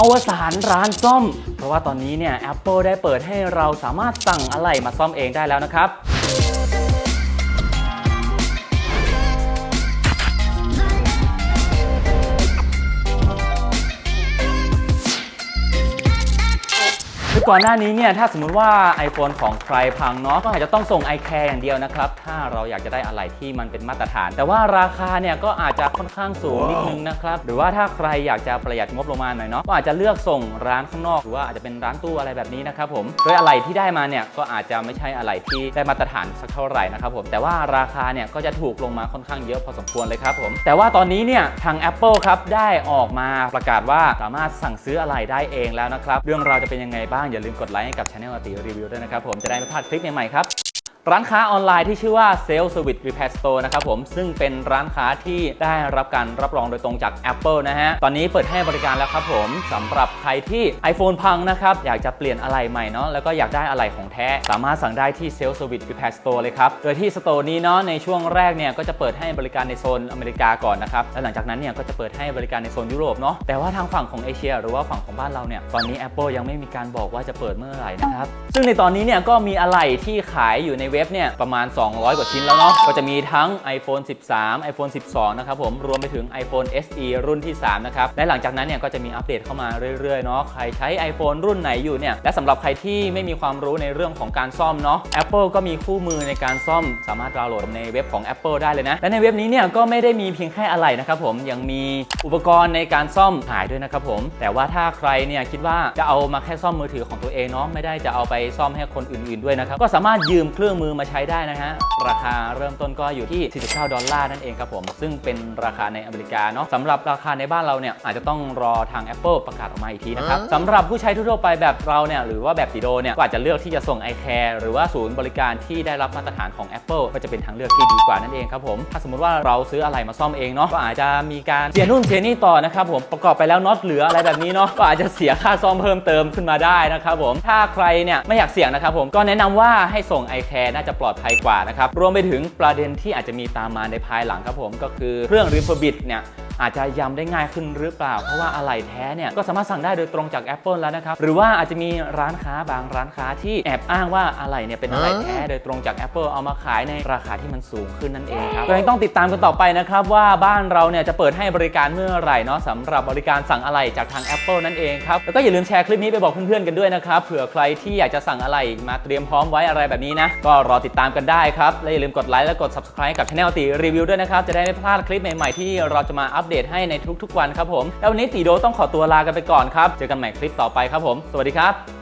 อวสานร้านซ่อม เพราะว่าตอนนี้เนี่ย Apple ได้เปิดให้เราสามารถสั่งอะไหล่มาซ่อมเองได้แล้วนะครับ คือก่อนหน้านี้เนี่ยถ้าสมมุติว่า iPhone ของใครพังเนาะก็อาจจะต้องส่ง iCare อย่างเดียวนะครับ ถ้าเราอยากจะได้อะไรที่มันเป็นมาตรฐาน แต่ว่าราคาเนี่ยก็อาจจะค่อนข้างสูงนิดนึงนะครับ หรือว่าถ้าใครอยากจะประหยัดงบลงมาหน่อยเนาะก็อาจจะเลือกส่งร้านข้างนอก หรือว่าอาจจะเป็นร้านตู้อะไรแบบนี้นะครับผมโดยอะไรที่ได้มาเนี่ยก็อาจจะไม่ใช่อะไรที่ได้มาตรฐานสักเท่าไหร่นะครับผมแต่ว่าราคาเนี่ยก็จะถูกลงมาค่อนข้างเยอะพอสมควรเลยครับผมแต่ว่าตอนนี้เนี่ยทาง Apple ครับได้ออกมาประกาศว่าสามารถสั่งซื้ออะไรได้เองแล้วนะครับเรื่องราวจะเป็นยังไงบ้างอย่าลืมกดไลค์ให้กับช anel อติรีวิวด้วยนะครับผมจะได้ไม่พลาดคลิปใหม่ๆครับ ร้านค้าออนไลน์ที่ชื่อว่า Sales Service Repair Store นะครับผม ซึ่งเป็นร้านค้าที่ได้รับการรับรองโดยตรงจาก Apple นะฮะ ตอนนี้เปิดให้บริการแล้วครับผมสำหรับใครที่ iPhone พังนะครับ อยากจะเปลี่ยนอะไรใหม่เนาะแล้วก็อยากได้อะไรของแท้ สามารถสั่งได้ที่ Sales Service Repair Store เลยครับ โดยที่สโตร์นี้เนาะในช่วงแรกเนี่ยก็จะเปิดให้บริการในโซนอเมริกาก่อนนะครับและหลังจากนั้นเนี่ยก็จะเปิดให้บริการในโซนยุโรปเนาะแต่ว่าทางฝั่งของเอเชีย หรือว่าฝั่งของบ้านเราเนี่ยตอนนี้ Apple ยังไม่มีการบอกว่าจะเปิดเมื่อไหร่นะครับซึ่งในตอนนี้เนี่ยก็มีอะไรที่ขายอยู่ในเว็บเนี่ยประมาณ 200 กว่าชิ้นแล้วเนาะก็จะมีทั้ง iPhone 13 iPhone 12 นะครับผมรวมไปถึง iPhone SE รุ่นที่ 3 นะครับ และหลังจากนั้นเนี่ยก็จะมีอัปเดตเข้ามาเรื่อยๆเนาะใครใช้ iPhone รุ่นไหนอยู่เนี่ยและสำหรับใครที่ไม่มีความรู้ในเรื่องของการซ่อมเนาะ Apple ก็มีคู่มือในการซ่อม สามารถดาวน์โหลดในเว็บของ Apple ได้เลยนะ และในเว็บนี้เนี่ยก็ไม่ได้มีเพียงแค่อะไรนะครับผมยังมีอุปกรณ์ในการซ่อมขายด้วยนะครับผม แต่ว่าถ้าใครเนี่ยคิดว่าจะเอามาแค่ซ่อมมือถือของตัวเองเนาะไม่ได้จะเอาไปซ่อมให้คนอื่น ๆด้วยนะครับก็สามารถยืมเครื่องมือมาใช้ได้นะฮะ ราคาเริ่มต้นก็อยู่ที่ 49 ดอลลาร์นั่นเองครับผม ซึ่งเป็นราคาในอเมริกาเนาะสำหรับราคาในบ้านเราเนี่ยอาจจะต้องรอทาง Apple ประกาศออกมาอีกทีนะครับสำหรับผู้ใช้ทั่วๆไปแบบเราเนี่ยหรือว่าแบบติโดเนี่ยก็อาจจะเลือกที่จะส่ง iCare หรือว่าศูนย์บริการที่ได้รับมาตรฐานของ Apple ก็จะเป็นทางเลือกที่ดีกว่านั่นเองครับผมถ้าสมมติว่าเราซื้ออะไรมาซ่อมเองเนาะก็อาจจะมีการเสียนู่นเสียนี่ต่อนะครับผมประกอบไปแล้วน็อตเหลืออะไรแบบนี้เนาะก็อาจจะเสียค่าซ่อมเพิ่มเติมขึ้นมาได้นะครับผมถ้าใครเนี่ยไม่อยากเสี่ยงนะครับผมก็แนะนำว่าให้ส่ง iCare น่าจะปลอดภัยกว่านะครับรวมไปถึงประเด็นที่อาจจะมีตามมาในภายหลังครับผมก็คือเครื่องรีเฟอร์บิดเนี่ย อาจจะย้ำได้ง่ายขึ้นหรือเปล่า เพราะว่าอะไหล่แท้เนี่ยก็สามารถสั่งได้โดยตรงจาก Apple แล้วนะครับ หรือว่าอาจจะมีร้านค้าบางร้านค้าที่แอบอ้างว่าอะไหล่เนี่ยเป็นอะไหล่แท้โดยตรงจาก Apple เอามาขายในราคาที่มันสูงขึ้นนั่นเองครับก็ยังต้องติดตามกันต่อไปนะครับว่าบ้านเราเนี่ยจะเปิดให้บริการเมื่อไหร่เนาะสำหรับบริการสั่งอะไหล่จากทาง Apple นั่นเองครับแล้วก็อย่าลืมแชร์คลิปนี้ไปบอกเพื่อนๆกันด้วยนะครับเผื่อใครที่อยากจะสั่งอะไหล่มาเตรียมพร้อมไว้อะไรแบบนี้นะก็รอติดตามกันได้ครับและอย่าลืมกดไลค์และกด subscribe กับ channel ตีรีวิวด้วยนะครับจะได้ไม่พลาดคลิปใหม่ๆที่เราจะมาอัปเดตให้ในทุกๆวันครับผม แล้ววันนี้ตีโดต้องขอตัวลากันไปก่อนครับ เจอกันใหม่คลิปต่อไปครับผม สวัสดีครับ